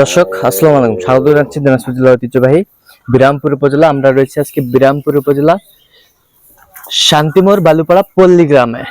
দর্শক আসসালামু আলাইকুম। স্বাগত জানাচ্ছি দিনাজপুর জেলার ঐতিহ্যবাহী বিরামপুর উপজেলা। আমরা রয়েছি আজকে বিরামপুর উপজেলা শান্তিমোর বালুপাড়া পল্লী গ্রামে।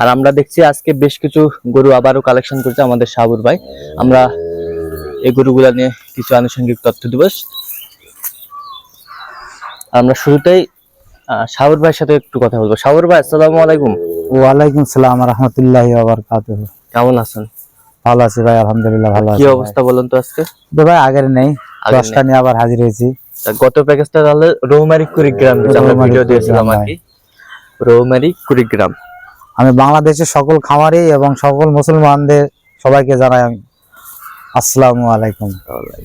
আর আমরা দেখছি আজকে বেশ কিছু গরু আবারও কালেকশন করছে আমাদের সাবুর ভাই। আমরা এই গরুগুলা নিয়ে কিছু আনুষঙ্গিক তথ্য দিবস আমরা শুরুতেই সাবুর ভাইয়ের সাথে একটু কথা বলব। সাবুর ভাই আসসালামু আলাইকুম। ওয়ালাইকুম সালাম রহমতুল্লাহ বারকাতুহ। কেমন আছেন? ভালো আছি ভাই আলহামদুলিল্লাহ ভালো আছি কি অবস্থা বলুন তো আজকে? ভাই আগের নেই দশটা নিয়ে আবার হাজির হয়েছি। গত প্যাকেজটা তাহলে রৌমারি কুড়িগ্রাম আমরা ভিডিও দিয়েছিলাম আর কি। রৌমারি কুড়িগ্রাম। আমি বাংলাদেশের সকল খামারি এবং সকল মুসলমানদের সবাইকে জানাই আমি আসসালামু আলাইকুম।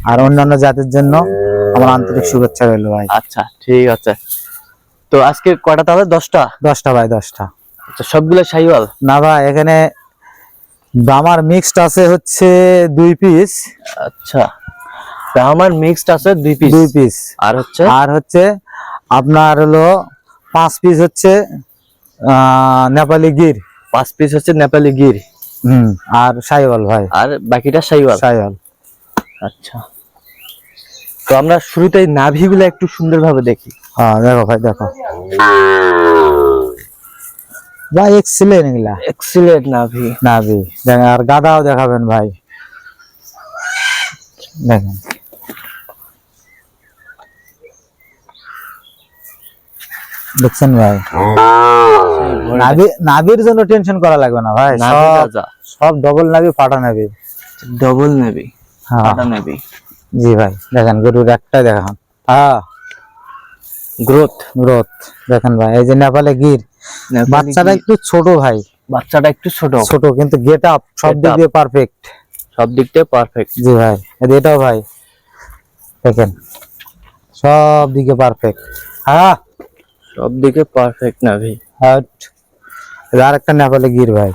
আর অন্যান্য জাতির জন্য আমার আন্তরিক শুভেচ্ছা রইল ভাই। আচ্ছা ঠিক আছে। তো আজকে কটা তাহলে? দশটা? দশটা ভাই দশটা। আচ্ছা সবগুলো শাহিওয়াল না ভাই এখানে আমার মিক্সড আছে হচ্ছে দুই পিস আচ্ছা তা আমার মিক্সড আছে দুই পিস দুই পিস আর হচ্ছে? আর হচ্ছে আপনার হলো পাঁচ পিস হচ্ছে নেপালি গির। পাঁচ পিস হচ্ছে নেপালি গির। হুম আর সাইওয়াল ভাই। আর বাকিটা শাহিওয়াল সাইওয়াল। আচ্ছা। তো আমরা শুরুতেই নাভিগুলো একটু সুন্দরভাবে দেখি। হ্যাঁ দেখো ভাই দেখো। ভাই এক্সিলেন্ট এগুলা। এক্সিলেন্ট নাভি। নাবি দেখেন আর গাদাও দেখাবেন ভাই। দেখেন। দেখছেন ভাই? নাবি নাবির জন্য টেনশন করা লাগবে না ভাই। সব ডবল নাবি ফাটা নাবি ডবল নেবি হ্যাঁ। আটা নেবি জি ভাই দেখেন গরুর একটাই দেখান। হ্যাঁ। গ্রোথ গ্রোথ দেখেন ভাই এই যে নেপালে গির। বাচ্চাটা একটু ছোট ভাই। বাচ্চাটা একটু ছোট। ছোট কিন্তু গেট আপ সব Get দিক up. দিয়ে পারফেক্ট সব দিক থেকে পারফেক্ট জি ভাই এই যে এটাও ভাই। দেখেন সব দিকে পারফেক্ট হ্যাঁ সব দিকে পারফেক্ট নাভি হাট। এটা আরেকটা নেপালে গির ভাই।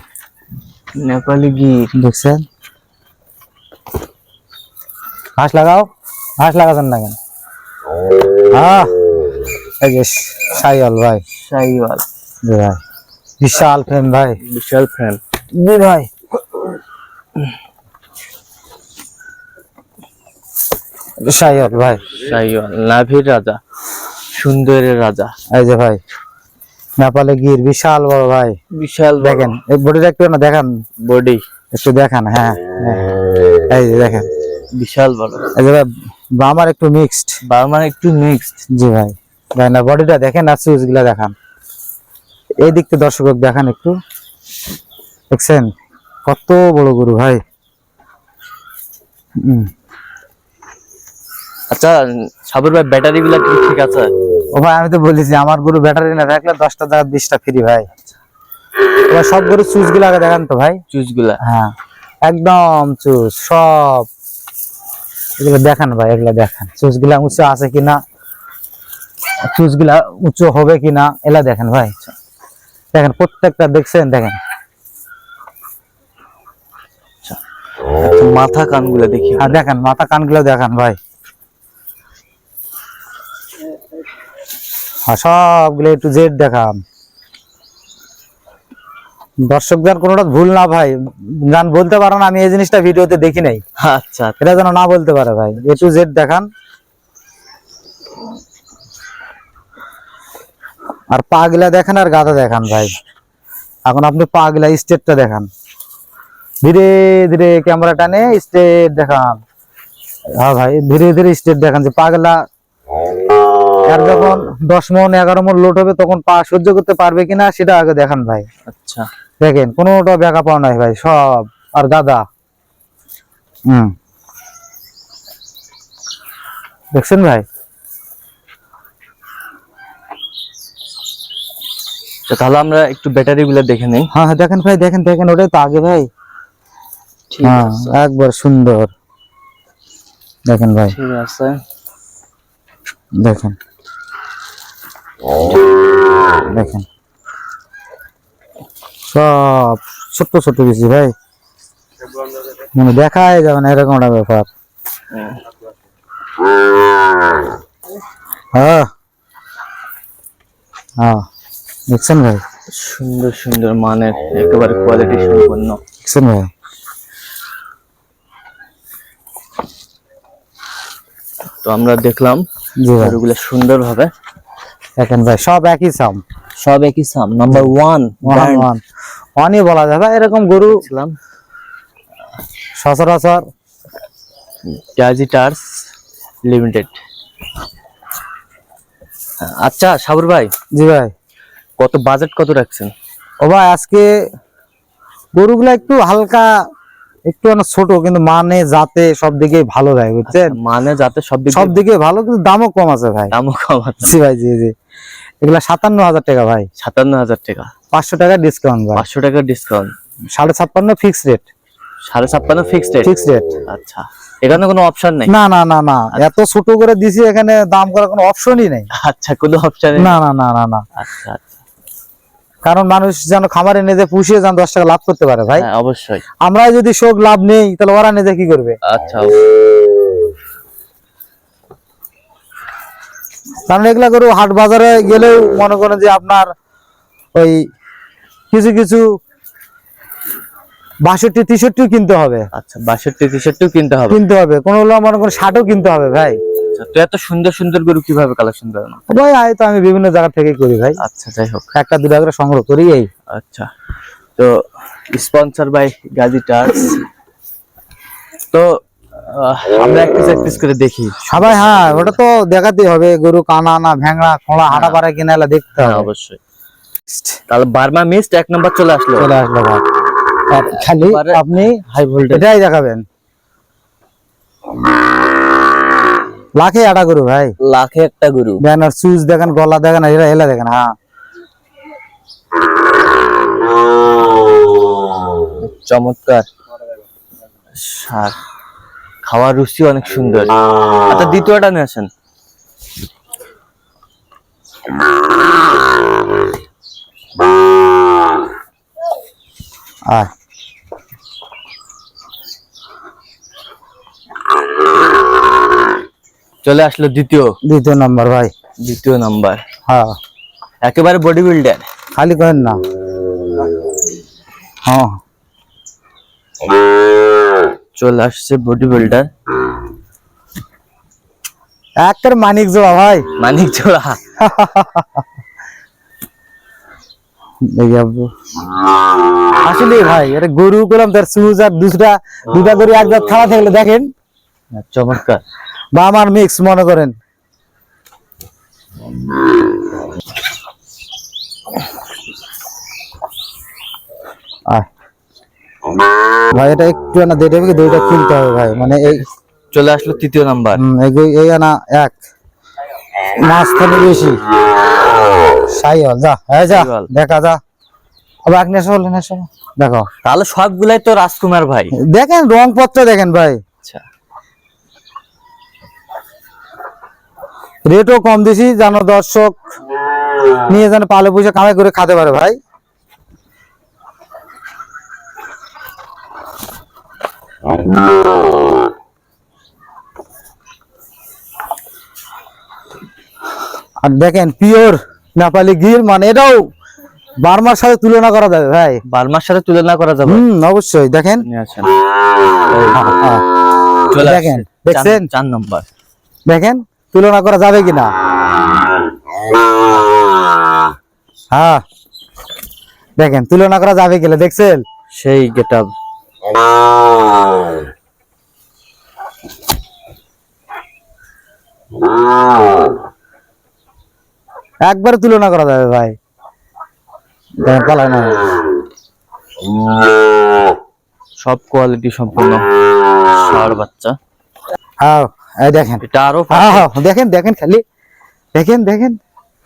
নেপালি গির। দেখছেন? ঘাস লাগাও। ঘাস লাগাচ্ছেন না কেন? হ্যাঁ এই যে সাইয়াল ভাই। শাহিওয়াল জি ভাই বিশাল ফ্রেম ভাই। বিশাল ফ্রেন্ড জি ভাই। সাইয়াল ভাই। নাভির রাজা সুন্দরের রাজা। এই যে ভাই নেপালে গির বিশাল বড় ভাই। বিশাল দেখেন এই বডিটা একটু না দেখান। বডি একটু দেখান হ্যাঁ হ্যাঁ। এই যে দেখেন। বিশাল বড়। এই যে ভাই আমার একটু মিক্সড বার্মার একটু মিক্সড জি ভাই। ভাই না বডিটা দেখেন আর সুইচগুলা দেখান। এই দিক থেকে দর্শক দেখান একটু। দেখছেন? কত বড় গরু ভাই। আচ্ছা সাবুর ভাই ব্যাটারি গুলা কি ঠিক আছে? ও ভাই আমি তো বলেছি আমার গরু ব্যাটারি না থাকলে দশটা জায়গা বিশটা ফ্রি ভাই। এবার সব গরু সুইচগুলা আগে দেখান তো ভাই। চুজগুলা হ্যাঁ। একদম চুজ সব। এগুলো দেখান ভাই এগুলো দেখান। চুজগুলা উঁচু আছে কিনা চুজগুলা উঁচু হবে কিনা এলা দেখেন ভাই। দেখেন প্রত্যেকটা দেখছেন দেখেন। মাথা কানগুলা দেখি। আর দেখেন মাথা কানগুলো দেখান ভাই। আর সবগুলো একটু জেড দেখান। দর্শকদের কোনোটা ভুল না ভাই। গান বলতে পারো না আমি এই জিনিসটা ভিডিওতে দেখি নাই। আচ্ছা। এটা যেন না বলতে পারে ভাই। এ টু জেড দেখান। আর পা গুলা দেখান আর গাদা দেখান ভাই। এখন আপনি পা গুলা স্টেটটা দেখান। ধীরে ধীরে ক্যামেরা টানে স্টেট দেখান। হ্যাঁ ভাই ধীরে ধীরে স্টেট দেখান যে পাগলা। আর যখন দশ মন এগারো মন লোড হবে তখন পা সহ্য করতে পারবে কিনা সেটা আগে দেখান ভাই। আচ্ছা। দেখেন কোনোটা ব্যাকা পাও নাই ভাই সব। আর গাদা হুম। দেখছেন ভাই? তাহলে আমরা একটু ব্যাটারি গুলা দেখে নেই। হ্যাঁ হ্যাঁ দেখেন ভাই দেখেন দেখেন ওটাই তো আগে ভাই। হ্যাঁ একবার সুন্দর। দেখেন ভাই। ঠিক আছে। দেখেন। দেখেন। সব ছোট্ট ছোট্ট বেশি ভাই। মানে দেখাই যাবে না এরকম একটা ব্যাপার। হ্যাঁ। হ্যাঁ। দেখছেন ভাই? সুন্দর সুন্দর মানের একেবারে কোয়ালিটি সম্পন্ন। দেখছেন ভাই? তো আমরা দেখলাম গরুগুলো সুন্দর ভাবে দেখেন ভাই সব একই সাম সব একই same number one one one ওয়ানই বলা যায় ভাই এরকম গরু দেখলাম। সচরাচর টার্স লিমিটেড আচ্ছা সাবর ভাই। জি ভাই। কত বাজেট কত রাখছেন? ও ভাই আজকে গরুগুলা একটু হালকা একটু অনেক ছোট কিন্তু মানে জাতে সব দিকে ভালো ভাই বুঝছেন? মানে যাতে সব দিক সব দিকে ভালো কিন্তু দামও কম আছে ভাই। দামও কম আছে। ভাই জি জি। এগুলা সাতান্ন হাজার টাকা ভাই। সাতান্ন হাজার টাকা। পাঁচশো টাকা ডিসকাউন্ট ভাই। পাঁচশো টাকার ডিসকাউন্ট সাড়ে ছাপ্পান্ন ফিক্স রেট সাড়ে ছাপ্পান্ন ফিক্সড রেট ফিক্স রেট আচ্ছা। এখানে কোনো অপশন নেই? না না না না। এত ছোট করে দিছি এখানে দাম করার কোনো অপশনই নেই। আচ্ছা কোনো অপশন না না না না না। আচ্ছা আচ্ছা। কারণ মানুষ যেন খামারে নিজে পুষিয়ে যেন দশ টাকা লাভ করতে পারে ভাই। হ্যাঁ অবশ্যই। আমরা যদি শোক লাভ নেই তাহলে ওরা নিজে কি করবে? আচ্ছা। কারণ এগুলা গরু হাট বাজারে গেলেও মনে করেন যে আপনার ওই কিছু কিছু বাষট্টি তেষট্টিও কিনতে হবে। আচ্ছা বাষট্টি তেষট্টিও কিনতে হবে। কিনতে হবে। কোনো মনে করেন ষাটও কিনতে হবে ভাই। আচ্ছা তো এত সুন্দর সুন্দর গরু কীভাবে কালেকশন করেন ভাই হয়তো আমি বিভিন্ন জায়গা থেকে করি ভাই। আচ্ছা যাই হোক। একটা দুটা করে সংগ্রহ করি এই। আচ্ছা তো স্পন্সর বাই গাজী টার্স তো আমরা একটু প্র্যাকটিস করে দেখি। ভাই হ্যাঁ ওটা তো দেখাতেই হবে গরু কানা না ভেঙড়া খোঁড়া হাঁটা পাড়া কিনা এলা দেখতে হ্যাঁ হবে। অবশ্যই। তাহলে বার্মা মিস্ট এক নম্বর চলে আসলো। চলে আসলো ভাই। খালি আপনি হাই ভোল্টেজ এটাই দেখাবেন। লাখে আটা গরু ভাই। লাখে একটা গরু। ব্যানার সুইচ দেখেন গলা দেখেন এরা এলা দেখেন হ্যাঁ। চমৎকার। সার খাওয়ার রুচি অনেক সুন্দর। আচ্ছা দ্বিতীয়টা নিয়ে আসেন। আয়। চলে আসলো দ্বিতীয়। দ্বিতীয় নম্বর ভাই। দ্বিতীয় নাম্বার। হ্যাঁ। একেবারে বডি বিল্ডার খালি করেন না। হ্যাঁ। চলে আসছে বডি বিল্ডার একটা মানিক জোড়া ভাই। মানিক জোড়া। আসলে ভাই এটা গরু করলাম তার সুজ আর দুসরা দুটা গরু এক খাওয়া থাকলে দেখেন। চমৎকার। বা আমার মিক্স মনে করেন। ভাই এটা একটু না দেড় থেকে দুইটা কিনতে হবে ভাই। মানে এই চলে আসলো তৃতীয় নাম্বার। এই আনা এক। মাছ থানে বেশি। সাইওয়াল যা হ্যাঁ যা। দেখা যা। আবার এক নেশা হলো নেশা দেখো। তাহলে সবগুলাই তো রাজকুমার ভাই। দেখেন রং পত্র দেখেন ভাই। রেটও কম দিছি যেন দর্শক নিয়ে যেন পালে পয়সা কামাই করে খেতে পারে ভাই। আর দেখেন পিওর নেপালি গির মানে এটাও বার্মার সাথে তুলনা করা যাবে ভাই। বার্মার সাথে তুলনা করা যাবে? হুম অবশ্যই দেখেন। দেখেন, দেখছেন? চার- নম্বর। দেখেন তুলনা করা যাবে কিনা? হ্যাঁ। দেখেন তুলনা করা যাবে কিনা দেখছেন? সেই গেট আপ একবার তুলনা করা যাবে ভাই। না। সব কোয়ালিটি সম্পূর্ণ। ষাড় বাচ্চা। হ্যাঁ। দেখেন। এটা আরও হ্যাঁ হ্যাঁ দেখেন দেখেন খালি। দেখেন দেখেন।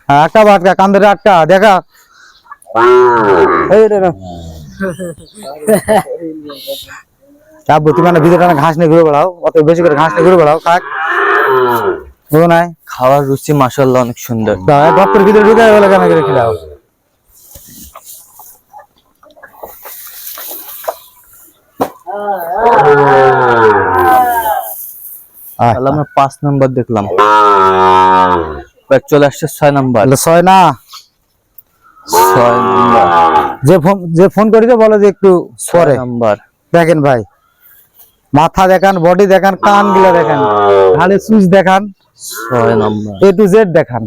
আটকা বা আটকা কান্দের আটকা দেখা। না মানে ভিতরে ঘাস নিয়ে ঘুরে বেড়াও। অত বেশি করে ঘাস নিয়ে ঘুরে বেড়াও কাক? ও নাই? খাওয়ার রুচি মাসাল্লাহ অনেক সুন্দর। ডক্টর ভিতরে ঢুকে গেল কেন খেলাও তাহলে আমরা পাঁচ নাম্বার দেখলাম। চলে আসছে ছয় নাম্বার। ছয় না? ছয় নাম্বার। যে ফোন যে ফোন বলো যে একটু ছয় পরে। নাম্বার। দেখেন ভাই মাথা দেখান বডি দেখান কানগুলা দেখান ঘাড়ে দেখান। ছয় নম্বর। এ টু জেড দেখান।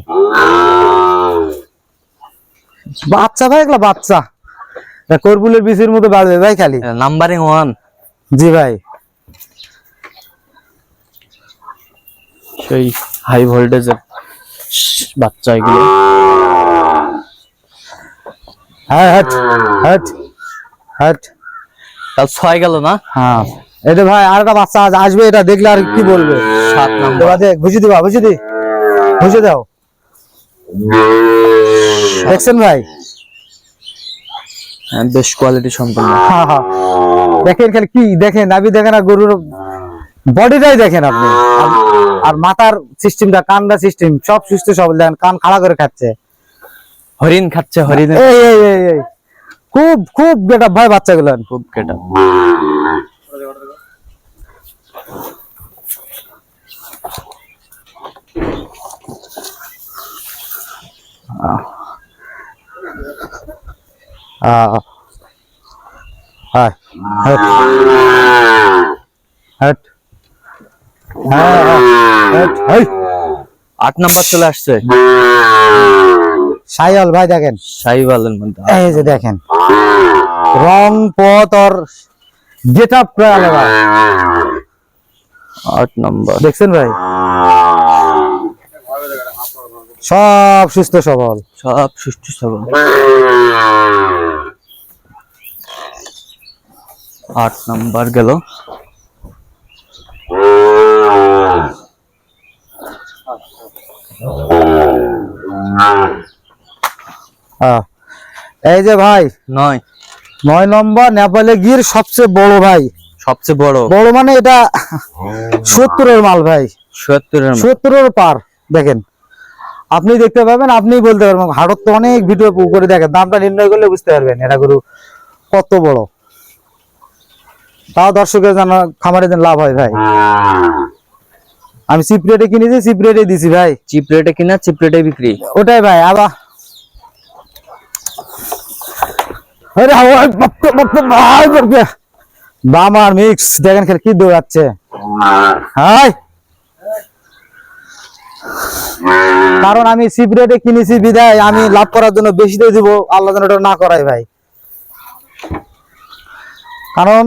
বাচ্চা ভাই এগুলা বাচ্চা। এটা করবুলের বিচির মতো বাড়বে ভাই খালি। নাম্বারিং ওয়ান জি ভাই। সেই হাই ভোল্টেজের বাচ্চা এগুলো। হ্যাঁ হ্যাট হ্যাট তার ছয় গেল না? হ্যাঁ। এটা ভাই আর একটা বাচ্চা আসবে এটা দেখলে আর কি বলবে? সাত নাম্বার। বুঝে দিবা বুঝে দি। বুঝে দাও। দেখছেন ভাই? হ্যাঁ, বেশ কোয়ালিটি সম্পন্ন হ্যাঁ হ্যাঁ। দেখেন খালি কি দেখেন নাবি দেখেন আর গরুর বডিটাই দেখেন আপনি। আর- মাথার সিস্টেমটা কানটা সিস্টেম সব সুস্থ সবল দেখেন কান খাড়া করে খাচ্ছে। হরিণ খাচ্ছে এই খুব খুব গেটা ভাই বাচ্চাগুলো। খুব কেটা আহ। হায় হ্যাঁ আট নাম্বার চলে আসছে। সাইয়াল ভাই দেখেন। সাইবালের মধ্যে এই যে দেখেন। রং পথ আর গেট আপ প্রায় আলাদা। আট নাম্বার। দেখছেন ভাই? সব সুস্থ সবল। সব সুষ্ঠু সবল। আট নাম্বার গেল। হ্যাঁ। এই যে ভাই নয়। নয় নম্বর নেপালে গির সবচেয়ে বড় ভাই। সবচেয়ে বড়। বড় মানে এটা সত্তরের মাল ভাই। সত্তরের সত্তরের পার দেখেন। আপনি দেখতে পাবেন আপনি বলতে পারবেন। হাটত তো অনেক ভিডিও করে দেখেন দামটা নির্ণয় করলে বুঝতে পারবেন এটা গরু কত বড়। তাও দর্শকের জানা খামারে লাভ হয় ভাই। আমি চিপ রেটে কিনেছি চিপ রেটে দিছি ভাই। চিপ রেটে কিনা চিপ রেটে বিক্রি? ওটাই ভাই আবার। আরে হাওয়ায় বাপ্পা বাপ্পা ভাই বাপ্পা বাম মিক্স দেখেন খেলে কি দৌড়াচ্ছে। হাই। কারণ আমি চিপ রেটে কিনেছি বিদায় আমি লাভ করার জন্য বেশি দিয়ে দিব আল্লাহ যেন ওটা না করাই ভাই। কারণ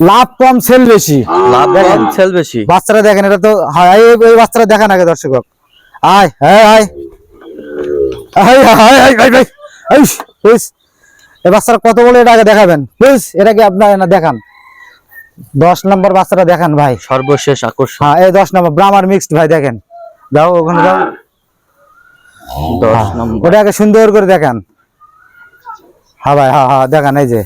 লাভ কম সেল বেশি। লাভ কম সেল বেশি। বাচ্চারা দেখেন এটা তো হায় এই বাচ্চারা দেখান আগে দর্শক আয় হ্যাঁ আয়। আয় আয় আয় ভাই ভাই প্লিজ এই বাচ্চারা কত বলে এটা আগে দেখাবেন? প্লিজ এটাকে আপনার না দেখান? দশ নম্বর বাচ্চাটা দেখান ভাই। সর্বশেষ আকর্ষণ। হ্যাঁ এই দশ নম্বর ব্রাহ্মার মিক্সড ভাই দেখেন। যাও ওখানে যাও। নম্বর। ওটা আগে সুন্দর করে দেখান। হ্যাঁ ভাই হ্যাঁ হ্যাঁ দেখান এই যে।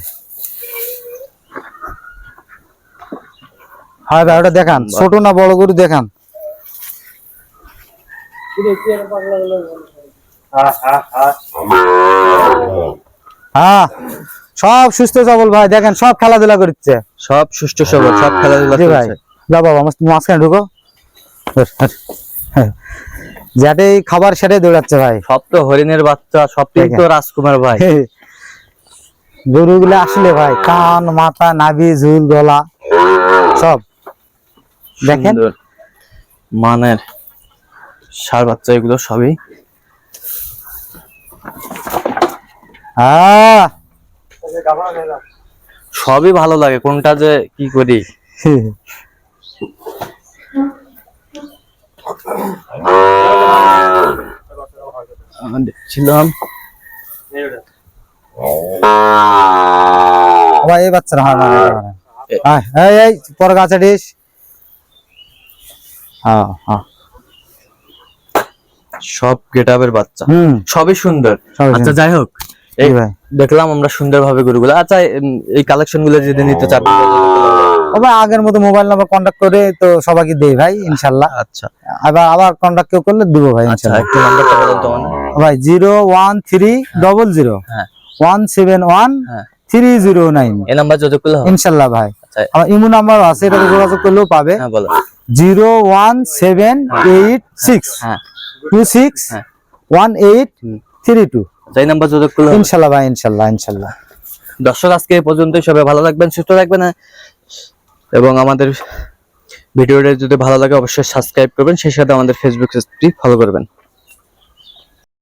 হ্যাঁ ভাই ওটা দেখান ছোট না বড় গরু দেখান। হ্যাঁ সব সুস্থ সবল ভাই দেখেন সব খেলাধুলা করছে। সব সুষ্ঠু সবল সব খেলাধুলা ভাই যা বাবা মাঝখানে ঢুকো। যেটাই খাবার সেটাই দৌড়াচ্ছে ভাই। সব তো হরিণের বাচ্চা সবটাই তো রাজকুমার ভাই। গরুগুলো আসলে ভাই কান মাথা নাভি ঝুল গলা সব। দেখেন। মানের সার বাচ্চা এগুলো সবই। সবই ভালো লাগে কোনটা যে কি করি? দেখছিলাম। ভাই এই বাচ্চারা হ্যাঁ মানে আয় এই এই পর গাছে ডিস হ্যাঁ হ্যাঁ। সব গেটাবের বাচ্চা। হুম। সবই সুন্দর। আচ্ছা যাই হোক। এই দেখলাম আমরা সুন্দরভাবে গরুগুলো। আচ্ছা এই কালেকশনগুলো যদি নিতে চান। ভাই আগের মতো মোবাইল নাম্বার কন্ট্যাক্ট করে তো সবাইকে দেই ভাই ইনশাল্লাহ। আচ্ছা। আবার আবার কন্ট্যাক্ট কেউ করলে দিব ভাই আচ্ছা ইনশাল্লাহ। একটু নাম্বারটা বলুন তো ভাই zero one three double zero হ্যাঁ। ওয়ান সেভেন ওয়ান হ্যাঁ। Three zero nine. এই নাম্বার যোগাযোগ করলে ইনশাল্লাহ ভাই। আচ্ছা। আমার ইমো নাম্বার আছে এটাতে যোগাযোগ করলেও পাবে। হ্যাঁ বলো। Zero one seven eight six. হ্যাঁ। টু সিক্স হ্যাঁ। One eight three two. যাই নাম্বার যোগাযোগ করলে ইনশাল্লাহ ভাই ইনশাল্লাহ ইনশাল্লাহ। দর্শক আজকে এই পর্যন্তই। সবাই ভালো থাকবেন সুস্থ থাকবেন এবং আমাদের ভিডিওটা যদি ভালো লাগে অবশ্যই সাবস্ক্রাইব করবেন। সেই সাথে আমাদের ফেসবুক পেজটি ফলো করবেন।